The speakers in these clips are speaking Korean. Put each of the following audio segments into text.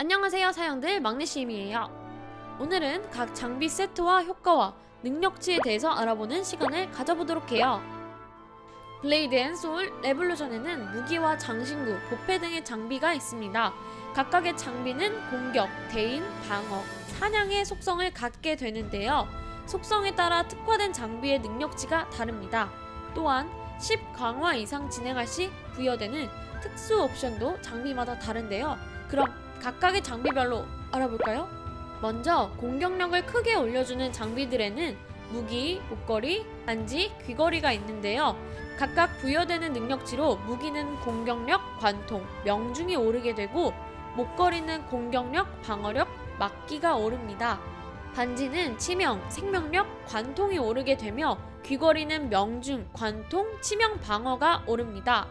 안녕하세요 사양들. 막내씨임이에요. 오늘은 각 장비 세트와 효과와 능력치에 대해서 알아보는 시간을 가져보도록 해요. 블레이드 앤 소울 레볼루션에는 무기와 장신구, 보패 등의 장비가 있습니다. 각각의 장비는 공격, 대인, 방어, 사냥의 속성을 갖게 되는데요. 속성에 따라 특화된 장비의 능력치가 다릅니다. 또한 10 강화 이상 진행할 시 부여되는 특수 옵션도 장비마다 다른데요. 그럼 각각의 장비별로 알아볼까요? 먼저 공격력을 크게 올려주는 장비들에는 무기, 목걸이, 반지, 귀걸이가 있는데요. 각각 부여되는 능력치로 무기는 공격력, 관통, 명중이 오르게 되고 목걸이는 공격력, 방어력, 막기가 오릅니다. 반지는 치명, 생명력, 관통이 오르게 되며 귀걸이는 명중, 관통, 치명, 방어가 오릅니다.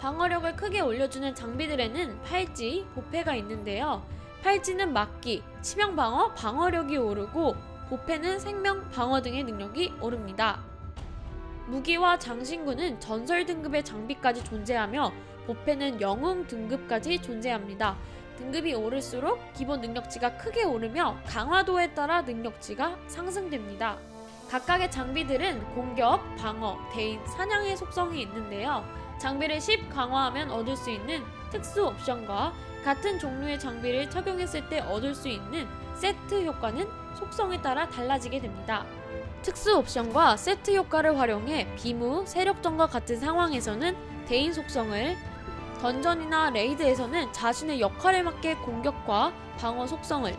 방어력을 크게 올려주는 장비들에는 팔찌, 보패가 있는데요. 팔찌는 막기, 치명 방어, 방어력이 오르고 보패는 생명 방어 등의 능력이 오릅니다. 무기와 장신구는 전설 등급의 장비까지 존재하며 보패는 영웅 등급까지 존재합니다. 등급이 오를수록 기본 능력치가 크게 오르며 강화도에 따라 능력치가 상승됩니다. 각각의 장비들은 공격, 방어, 대인, 사냥의 속성이 있는데요. 장비를 10 강화하면 얻을 수 있는 특수 옵션과 같은 종류의 장비를 착용했을 때 얻을 수 있는 세트 효과는 속성에 따라 달라지게 됩니다. 특수 옵션과 세트 효과를 활용해 비무, 세력전과 같은 상황에서는 대인 속성을 던전이나 레이드에서는 자신의 역할에 맞게 공격과 방어 속성을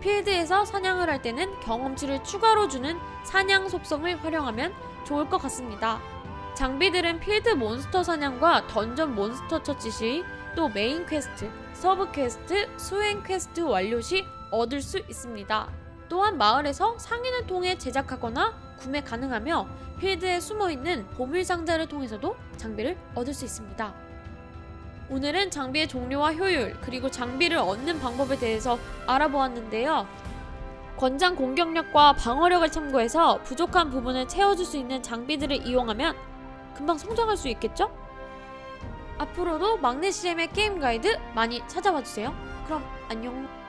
필드에서 사냥을 할 때는 경험치를 추가로 주는 사냥 속성을 활용하면 좋을 것 같습니다. 장비들은 필드 몬스터 사냥과 던전 몬스터 처치 시, 또 메인 퀘스트, 서브 퀘스트, 수행 퀘스트 완료 시 얻을 수 있습니다. 또한 마을에서 상인을 통해 제작하거나 구매 가능하며 필드에 숨어 있는 보물 상자를 통해서도 장비를 얻을 수 있습니다. 오늘은 장비의 종류와 효율, 그리고 장비를 얻는 방법에 대해서 알아보았는데요. 권장 공격력과 방어력을 참고해서 부족한 부분을 채워줄 수 있는 장비들을 이용하면 금방 성장할 수 있겠죠? 앞으로도 막내 CM의 게임 가이드 많이 찾아봐 주세요. 그럼 안녕.